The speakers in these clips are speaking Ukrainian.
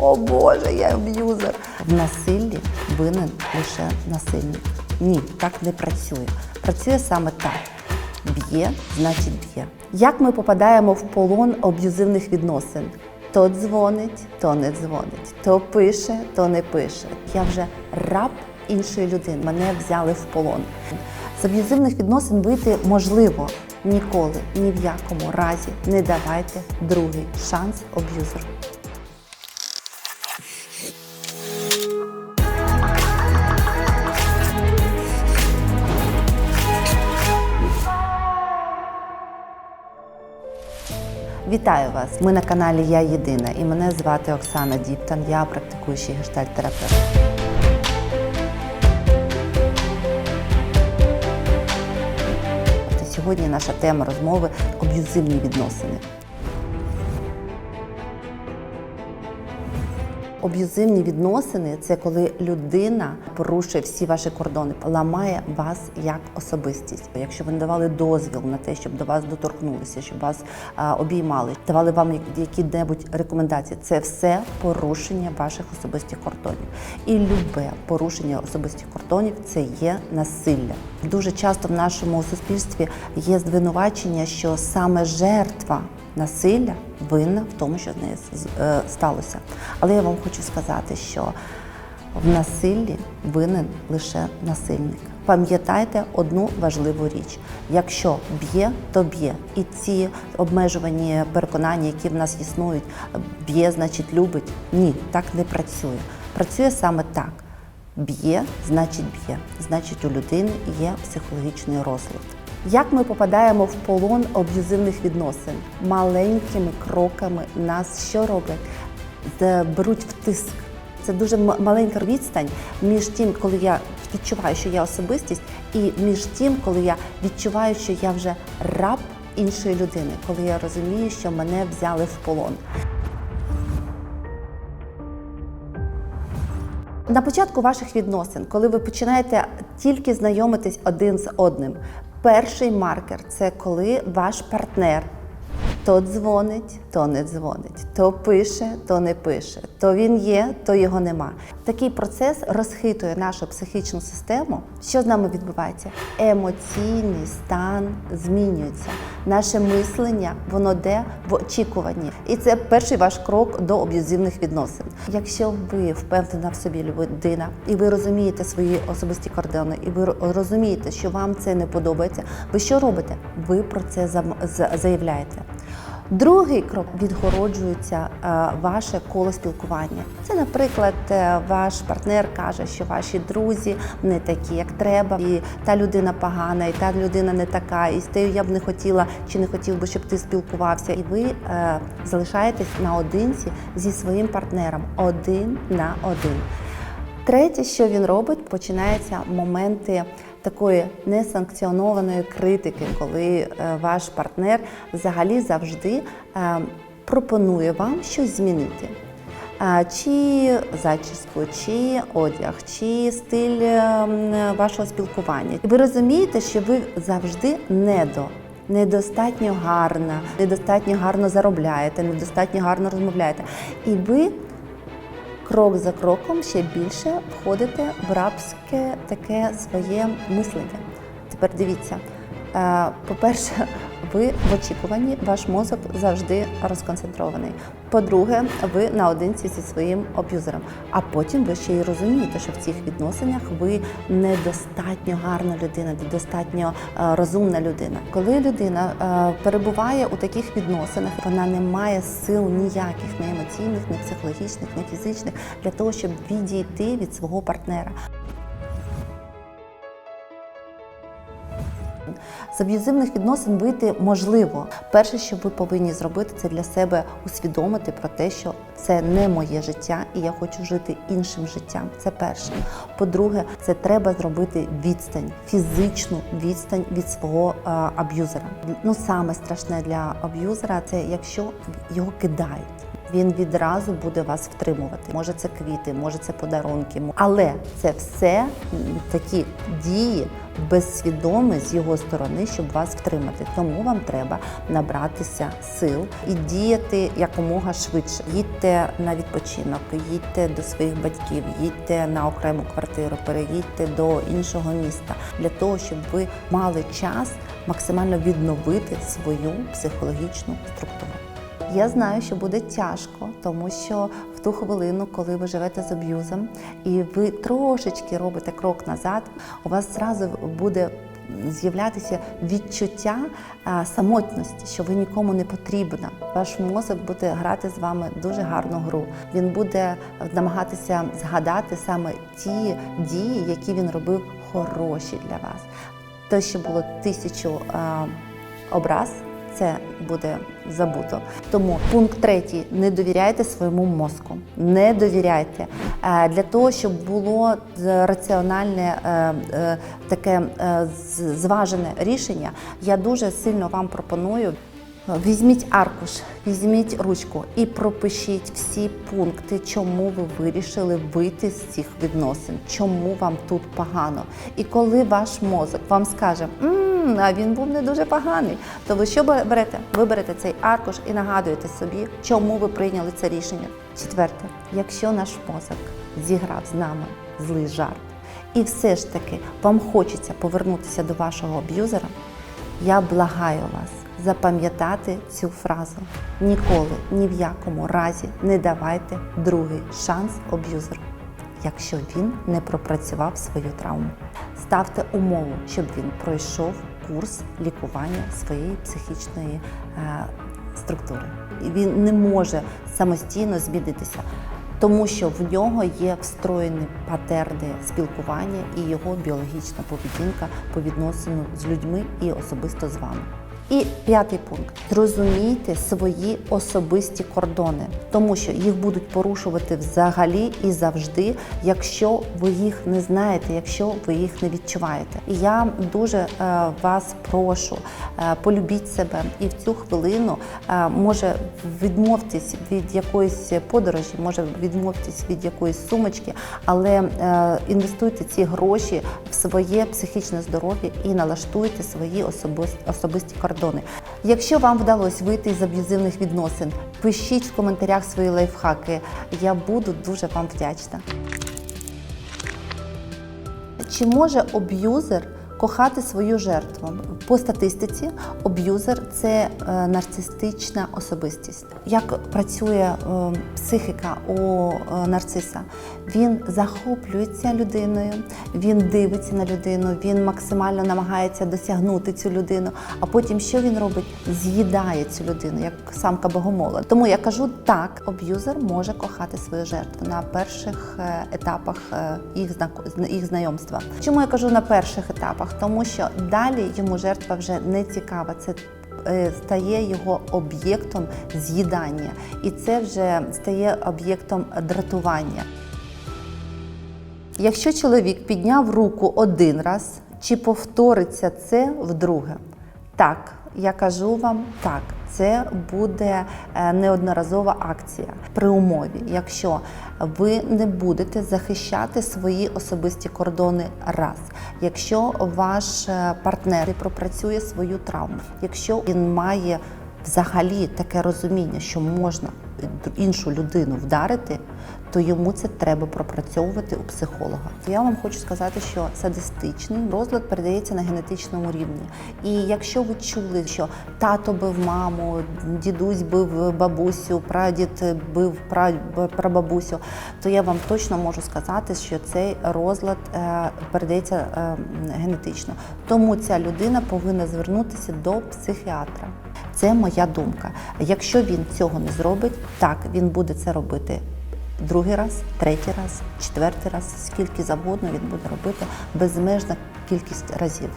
О Боже, я аб'юзер. В насиллі винен лише насильник. Ні, так не працює. Працює саме так. Б'є, значить б'є. Як ми попадаємо в полон аб'юзивних відносин? То дзвонить, то не дзвонить, то пише, то не пише. Я вже раб іншої людини. Мене взяли в полон. З аб'юзивних відносин вийти можливо. Ніколи, ні в якому разі не давайте другий шанс аб'юзеру. Вітаю вас! Ми на каналі Я Єдина і мене звати Оксана Діптан. Я практикуючий гештальт-терапевт. Сьогодні наша тема розмови аб'юзивні відносини. Аб'юзивні відносини це коли людина порушує всі ваші кордони, ламає вас як особистість. Якщо ви не давали дозвіл на те, щоб до вас доторкнулися, щоб вас а, обіймали, давали вам які-небудь рекомендації, це все порушення ваших особистих кордонів. І любе порушення особистих кордонів це є насилля. Дуже часто в нашому суспільстві є звинувачення, що саме жертва насилля винна в тому, що з нею е, сталося. Але я вам хочу сказати, що в насиллі винен лише насильник. Пам'ятайте одну важливу річ: якщо б'є, то б'є. І ці обмежувані переконання, які в нас існують, б'є, значить любить. Ні, так не працює. Працює саме так. Б'є, значить б'є. Значить, у людини є психологічний розлад. Як ми попадаємо в полон аб'юзивних відносин? Маленькими кроками нас що роблять? Беруть в тиск. Це дуже маленька відстань між тим, коли я відчуваю, що я особистість, і між тим, коли я відчуваю, що я вже раб іншої людини, коли я розумію, що мене взяли в полон. На початку ваших відносин, коли ви починаєте тільки знайомитись один з одним, перший маркер це коли ваш партнер. То дзвонить, то не дзвонить, то пише, то не пише, то він є, то його нема. Такий процес розхитує нашу психічну систему. Що з нами відбувається? Емоційний стан змінюється. Наше мислення воно де в очікуванні, і це перший ваш крок до аб'юзивних відносин. Якщо ви впевнена в собі людина, і ви розумієте свої особисті кордони, і ви розумієте, що вам це не подобається, ви що робите? Ви про це заявляєте. Другий крок відгороджується е, ваше коло спілкування. Це, наприклад, е, ваш партнер каже, що ваші друзі не такі, як треба, і та людина погана, і та людина не така, і з тею я б не хотіла чи не хотів би, щоб ти спілкувався. І ви е, залишаєтесь наодинці зі своїм партнером один на один. Третє, що він робить, починаються моменти такої несанкціонованої критики, коли е, ваш партнер взагалі завжди е, пропонує вам щось змінити. Е, Чи зачіску, чи одяг, чи стиль вашого спілкування. І ви розумієте, що ви завжди недо. Недостатньо гарна, недостатньо гарно заробляєте, недостатньо гарно розмовляєте. І ви крок за кроком ще більше входите в рабське таке своє мислення. Тепер дивіться. Е, По-перше, ви в очікуванні, ваш мозок завжди розконцентрований. По-друге, ви наодинці зі своїм аб'юзером. А потім ви ще й розумієте, що в цих відносинах ви недостатньо гарна людина, недостатньо е, розумна людина. Коли людина е, перебуває у таких відносинах, вона не має сил ніяких, не емоційних, не психологічних, не фізичних для того, щоб відійти від свого партнера. З аб'юзивних відносин вийти можливо. Перше, що ви повинні зробити, це для себе усвідомити про те, що це не моє життя, і я хочу жити іншим життям. Це перше. По-друге, це треба зробити відстань, фізичну відстань від свого е, аб'юзера. Ну саме страшне для аб'юзера це якщо його кидають. Він відразу буде вас втримувати. Може, це квіти, може це подарунки. Але це все такі дії безсвідомі з його сторони, щоб вас втримати. Тому вам треба набратися сил і діяти якомога швидше. Їдьте на відпочинок, їдьте до своїх батьків, їдьте на окрему квартиру, переїдьте до іншого міста для того, щоб ви мали час максимально відновити свою психологічну структуру. Я знаю, що буде тяжко, тому що в ту хвилину, коли ви живете з аб'юзом, і ви трошечки робите крок назад, у вас зразу буде з'являтися відчуття а, самотності, що ви нікому не потрібна. Ваш мозок буде грати з вами дуже гарну гру. Він буде намагатися згадати саме ті дії, які він робив хороші для вас. Те, що було тисячу а, образ, це буде забуто. Тому пункт третій: не довіряйте своєму мозку. Не довіряйте Е, для того, щоб було раціональне е, е, таке зважене рішення. Я дуже сильно вам пропоную. Візьміть аркуш, візьміть ручку і пропишіть всі пункти, чому ви вирішили вийти з цих відносин, чому вам тут погано. І коли ваш мозок вам скаже, «М, а він був не дуже поганий, то ви що берете? Ви берете цей аркуш і нагадуєте собі, чому ви прийняли це рішення. Четверте, якщо наш мозок зіграв з нами злий жарт, і все ж таки вам хочеться повернутися до вашого аб'юзера, я благаю вас запам'ятати цю фразу. Ніколи, ні в якому разі не давайте другий шанс аб'юзеру, якщо він не пропрацював свою травму. Ставте умову, щоб він пройшов курс лікування своєї психічної е, структури. Він не може самостійно змінитися. Тому що в нього є встроєні патерни спілкування і його біологічна поведінка по відносину з людьми і особисто з вами. І п'ятий пункт: зрозумійте свої особисті кордони, тому що їх будуть порушувати взагалі і завжди, якщо ви їх не знаєте, якщо ви їх не відчуваєте. І я дуже е, вас прошу, е, полюбіть себе. І в цю хвилину е, може відмовтесь від якоїсь подорожі, може відмовтесь від якоїсь сумочки, але інвестуйте ці гроші в своє психічне здоров'я і налаштуйте свої особисті, особисті кордони. Якщо вам вдалося вийти з аб'юзивних відносин, пишіть в коментарях свої лайфхаки. Я буду дуже вам вдячна. Чи може аб'юзер кохати свою жертву? По статистиці, аб'юзер це е, нарцистична особистість. Як працює е, психіка у е, нарциса? Він захоплюється людиною, він дивиться на людину, він максимально намагається досягнути цю людину. А потім що він робить? З'їдає цю людину, як самка богомола. Тому я кажу так, аб'юзер може кохати свою жертву на перших етапах їх знайомства. Чому я кажу на перших етапах? Тому що далі йому жертва вже не цікава. Це е, стає його об'єктом з'їдання, і це вже стає об'єктом дратування. Якщо чоловік підняв руку один раз, чи повториться це вдруге? Так, я кажу вам так. Це буде е, неодноразова акція при умові, якщо ви не будете захищати свої особисті кордони раз, якщо ваш е, партнер пропрацює свою травму, якщо він має взагалі таке розуміння, що можна іншу людину вдарити, то йому це треба пропрацьовувати у психолога. Я вам хочу сказати, що садистичний розлад передається на генетичному рівні. І якщо ви чули, що тато бив маму, дідусь бив бабусю, прадід бив пра- прабабусю, то я вам точно можу сказати, що цей розлад е, передається е, генетично. Тому ця людина повинна звернутися до психіатра. Це моя думка. Якщо він цього не зробить, так він буде це робити другий раз, третій раз, четвертий раз, скільки завгодно він буде робити безмежна кількість разів.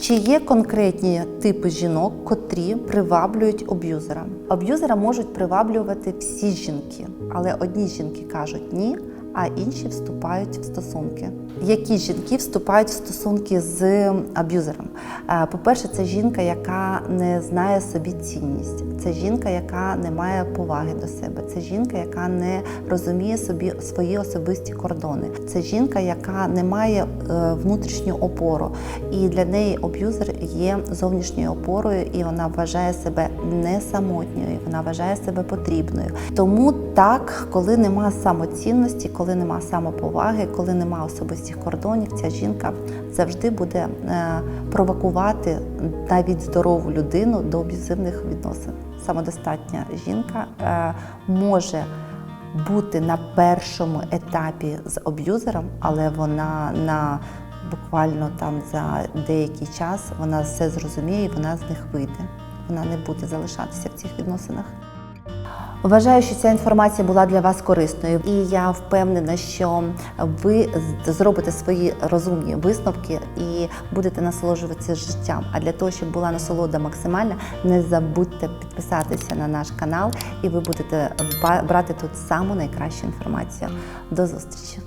Чи є конкретні типи жінок, котрі приваблюють аб'юзера? Аб'юзера можуть приваблювати всі жінки, але одні жінки кажуть ні, а інші вступають в стосунки. Які жінки вступають в стосунки з аб'юзером? Е, По-перше, це жінка, яка не знає собі цінність. Це жінка, яка не має поваги до себе. Це жінка, яка не розуміє собі свої особисті кордони. Це жінка, яка не має е, внутрішню опору. І для неї аб'юзер є зовнішньою опорою, і вона вважає себе не самотньою, вона вважає себе потрібною. Тому так, коли нема самоцінності, коли нема самоповаги, коли нема особистих кордонів, ця жінка завжди буде е, провокувати навіть здорову людину до аб'юзивних відносин. Самодостатня жінка е, може бути на першому етапі з аб'юзером, але вона на буквально там за деякий час вона все зрозуміє і вона з них вийде. Вона не буде залишатися в цих відносинах. Вважаю, що ця інформація була для вас корисною, і я впевнена, що ви зробите свої розумні висновки і будете насолоджуватися життям. А для того, щоб була насолода максимальна, не забудьте підписатися на наш канал, і ви будете брати тут саму найкращу інформацію. До зустрічі!